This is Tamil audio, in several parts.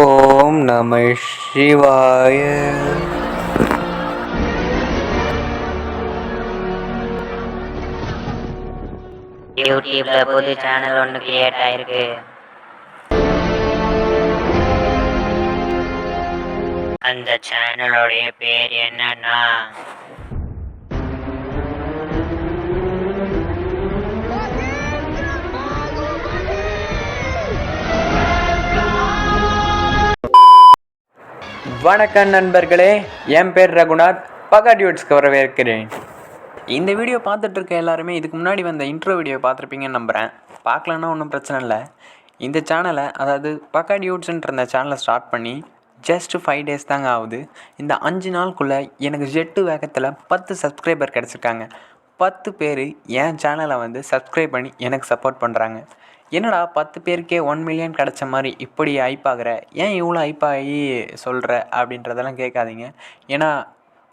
ஓம் நம சிவாய. யூடியூப்ல புது சேனல் ஒன்று கிரியேட் ஆயிருக்கு. அந்த சேனலோடைய பேர் என்னன்னா வணக்கம் நண்பர்களே என் பேர் ரகுநாத். பகாடியூட்ஸ்க்கு வரவேற்கிறேன். இந்த வீடியோ பார்த்துட்டு இருக்க எல்லாருமே இதுக்கு முன்னாடி வந்த இன்ட்ரோ வீடியோ பார்த்துருப்பீங்கன்னு நம்புகிறேன் பார்க்கலன்னா ஒன்றும் பிரச்சனை இல்லை. இந்த சேனலை அதாவது பகாடியூட்ஸ்ன்ற இந்த சேனலை ஸ்டார்ட் பண்ணி ஜஸ்ட் ஃபைவ் டேஸ் தாங்க ஆகுது. இந்த அஞ்சு நாளுக்குள்ளே எனக்கு ஜெட்டு வேகத்தில் பத்து சப்ஸ்கிரைபர் கிடச்சிருக்காங்க. பத்து பேர் என் சேனலை வந்து சப்ஸ்கிரைப் பண்ணி எனக்கு சப்போர்ட் பண்ணுறாங்க என்னடா பத்து பேருக்கே ஒன் மில்லியன் கிடச்ச மாதிரி இப்படி ஐப்பாகிற ஏன் இவ்வளோ ஐப்பாகி சொல்கிற அப்படின்றதெல்லாம் கேட்காதீங்க. ஏன்னா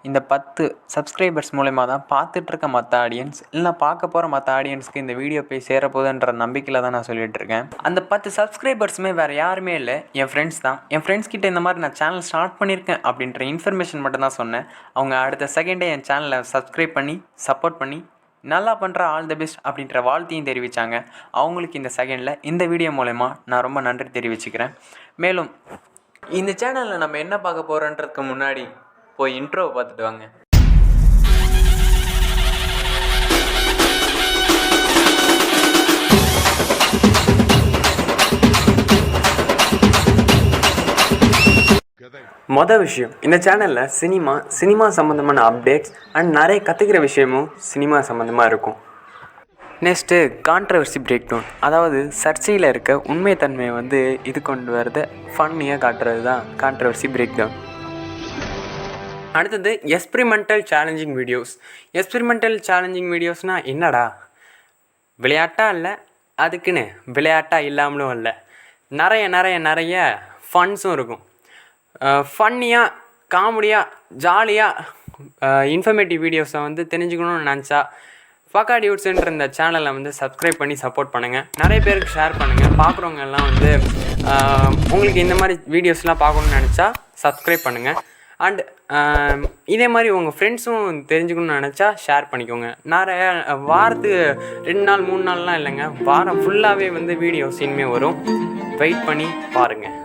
இந்த பத்து சப்ஸ்கிரைபர்ஸ் மூலயமா தான் பார்த்துட்ருக்க மற்ற ஆடியன்ஸ் இல்லை பார்க்க போகிற மற்ற ஆடியன்ஸ்க்கு இந்த வீடியோ போய் சேரப்போகுதுன்ற நம்பிக்கையில் தான் நான் சொல்லிகிட்ருக்கேன் இருக்கேன் அந்த பத்து சப்ஸ்கிரைபர்ஸுமே வேறு யாருமே இல்லை. என் ஃப்ரெண்ட்ஸ் தான். என் ஃப்ரெண்ட்ஸ் கிட்ட இந்த மாதிரி நான் சேனல் ஸ்டார்ட் பண்ணியிருக்கேன் அப்படின்ற இன்ஃபர்மேஷன் மட்டும் தான் சொன்னேன். அவங்க அடுத்த செகண்டே என் சேனலை சப்ஸ்கிரைப் பண்ணி சப்போர்ட் பண்ணி நல்லா பண்ணுற ஆல் தி பெஸ்ட் அப்படின்ற வாழ்த்தையும் தெரிவித்தாங்க அவங்களுக்கு இந்த செகண்டில் இந்த வீடியோ மூலயமா நான் ரொம்ப நன்றி தெரிவிச்சுக்கிறேன். மேலும் இந்த சேனலில் நம்ம என்ன பார்க்க போகிறோன்றதுக்கு முன்னாடி போய் இன்ட்ரோவை பார்த்துட்டு வாங்க. மொதல் விஷயம் இந்த சேனலில் சினிமா சினிமா சம்மந்தமான அப்டேட்ஸ் அண்ட் நிறைய கற்றுக்கிற விஷயமும் சினிமா சம்மந்தமாக இருக்கும். நெக்ஸ்ட்டு கான்ட்ரவர்சி பிரேக் டவுன் அதாவது சர்ச்சையில் இருக்க உண்மைத்தன்மையை வந்து இது கொண்டு வரத ஃபன்னியாக காட்டுறது தான் கான்ட்ரவர்சி பிரேக் டவுன் அடுத்தது experimental challenging videos experimental challenging வீடியோஸ்னால் என்னடா? விளையாட்டாக இல்லை அதுக்குன்னு. விளையாட்டாக இல்லாமலும் இல்லை நிறைய நிறைய நிறைய ஃபன்ஸும் இருக்கும். ஃபன்னியாக காமெடியாக ஜாலியாக இன்ஃபர்மேட்டிவ் வீடியோஸை வந்து தெரிஞ்சுக்கணும்னு நினச்சா ஃபக்கா டியூட்ஸுன்ற இந்த சேனலை வந்து சப்ஸ்கிரைப் பண்ணி சப்போர்ட் பண்ணுங்கள் நிறைய பேருக்கு ஷேர் பண்ணுங்கள் பார்க்குறவங்க எல்லாம் வந்து உங்களுக்கு இந்த மாதிரி வீடியோஸ்லாம் பார்க்கணுன்னு நினச்சா சப்ஸ்கிரைப் பண்ணுங்கள் அண்ட் இதே மாதிரி உங்கள் ஃப்ரெண்ட்ஸும் தெரிஞ்சுக்கணும்னு நினச்சா ஷேர் பண்ணிக்கோங்க. நிறைய வாரத்துக்கு ரெண்டு நாள் மூணு நாள்லாம் இல்லைங்க. வாரம் ஃபுல்லாகவே வந்து வீடியோஸ் இனிமேல் வரும். வெயிட் பண்ணி பாருங்கள்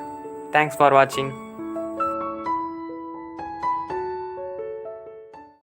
தேங்க்ஸ் ஃபார் வாட்சிங்